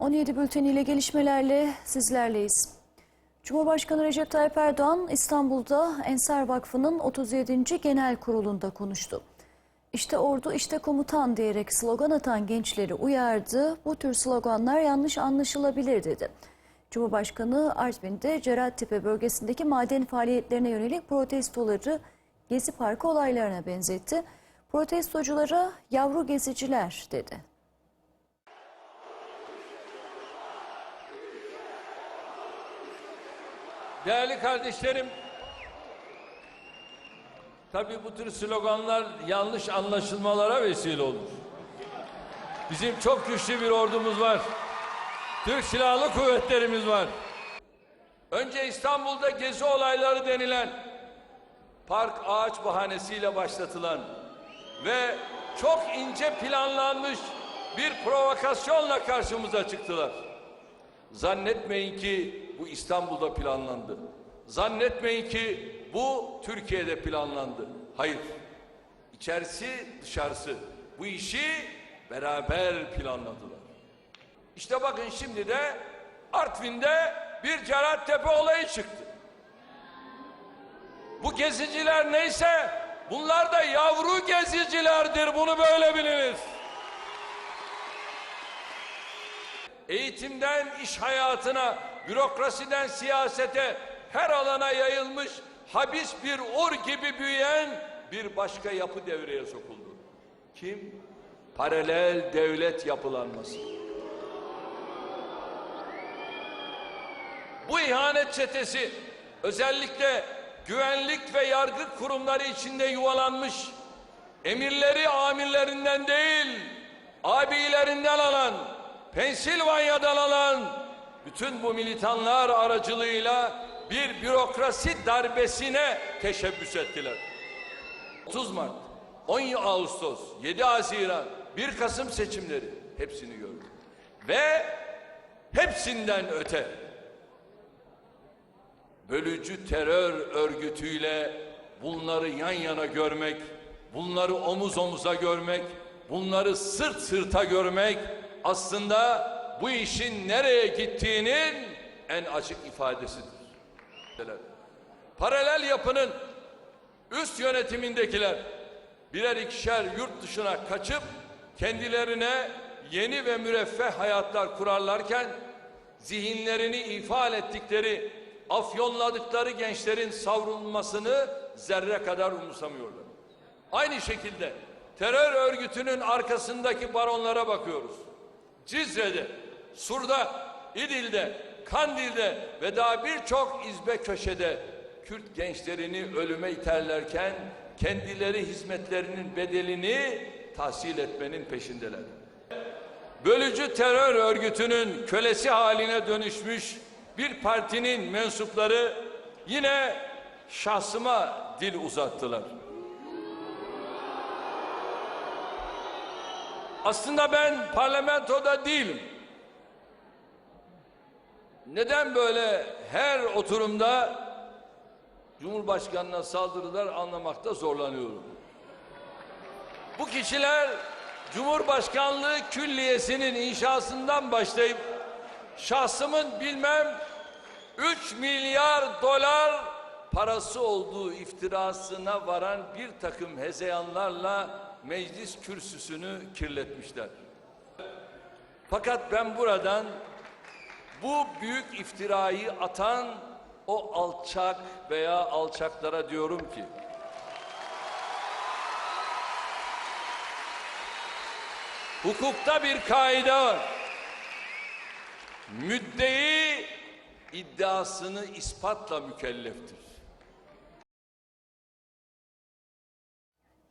17 bülteniyle gelişmelerle sizlerleyiz. Cumhurbaşkanı Recep Tayyip Erdoğan İstanbul'da Ensar Vakfı'nın 37. Genel Kurulu'nda konuştu. İşte ordu işte komutan diyerek slogan atan gençleri uyardı. Bu tür sloganlar yanlış anlaşılabilir dedi. Cumhurbaşkanı Artvin'de Cerattepe bölgesindeki maden faaliyetlerine yönelik protestoları Gezi Parkı olaylarına benzetti. Protestoculara yavru geziciler dedi. Değerli kardeşlerim, tabii bu tür sloganlar yanlış anlaşılmalara vesile olur. Bizim çok güçlü bir ordumuz var. Türk Silahlı Kuvvetlerimiz var. Önce İstanbul'da gezi olayları denilen park ağaç bahanesiyle başlatılan ve çok ince planlanmış bir provokasyonla karşımıza çıktılar. Zannetmeyin ki bu İstanbul'da planlandı. Zannetmeyin ki bu Türkiye'de planlandı. Hayır. İçerisi dışarısı. Bu işi beraber planladılar. İşte bakın şimdi de Artvin'de bir Cerattepe olayı çıktı. Bu geziciler neyse bunlar da yavru gezicilerdir. Bunu böyle biliniz. Eğitimden iş hayatına, bürokrasiden siyasete her alana yayılmış habis bir ur gibi büyüyen bir başka yapı devreye sokuldu. Kim? Paralel devlet yapılanması. Bu ihanet çetesi özellikle güvenlik ve yargı kurumları içinde yuvalanmış emirleri amirlerinden değil abilerinden alan Pensilvanya'dan alan bütün bu militanlar aracılığıyla bir bürokrasi darbesine teşebbüs ettiler. 30 Mart, 10 Ağustos, 7 Haziran, 1 Kasım seçimleri hepsini gördük. Ve hepsinden öte bölücü terör örgütüyle bunları yan yana görmek, bunları omuz omuza görmek, bunları sırt sırta görmek aslında bu işin nereye gittiğinin en açık ifadesidir. Paralel yapının üst yönetimindekiler birer ikişer yurt dışına kaçıp kendilerine yeni ve müreffeh hayatlar kurarlarken zihinlerini ifade ettikleri, afyonladıkları gençlerin savrulmasını zerre kadar umursamıyorlar. Aynı şekilde terör örgütünün arkasındaki baronlara bakıyoruz. Cizre'de, Sur'da, İdil'de, Kandil'de ve daha birçok izbe köşede Kürt gençlerini ölüme iterlerken kendileri hizmetlerinin bedelini tahsil etmenin peşindeler. Bölücü terör örgütünün kölesi haline dönüşmüş bir partinin mensupları yine şahsıma dil uzattılar. Aslında ben parlamentoda değilim. Neden böyle her oturumda Cumhurbaşkanına saldırılar anlamakta zorlanıyorum. Bu kişiler Cumhurbaşkanlığı külliyesinin inşasından başlayıp şahsımın bilmem 3 milyar dolar parası olduğu iftirasına varan bir takım hezeyanlarla meclis kürsüsünü kirletmişler. Fakat ben buradan bu büyük iftirayı atan o alçak veya alçaklara diyorum ki hukukta bir kaide var. Müddei iddiasını ispatla mükelleftir.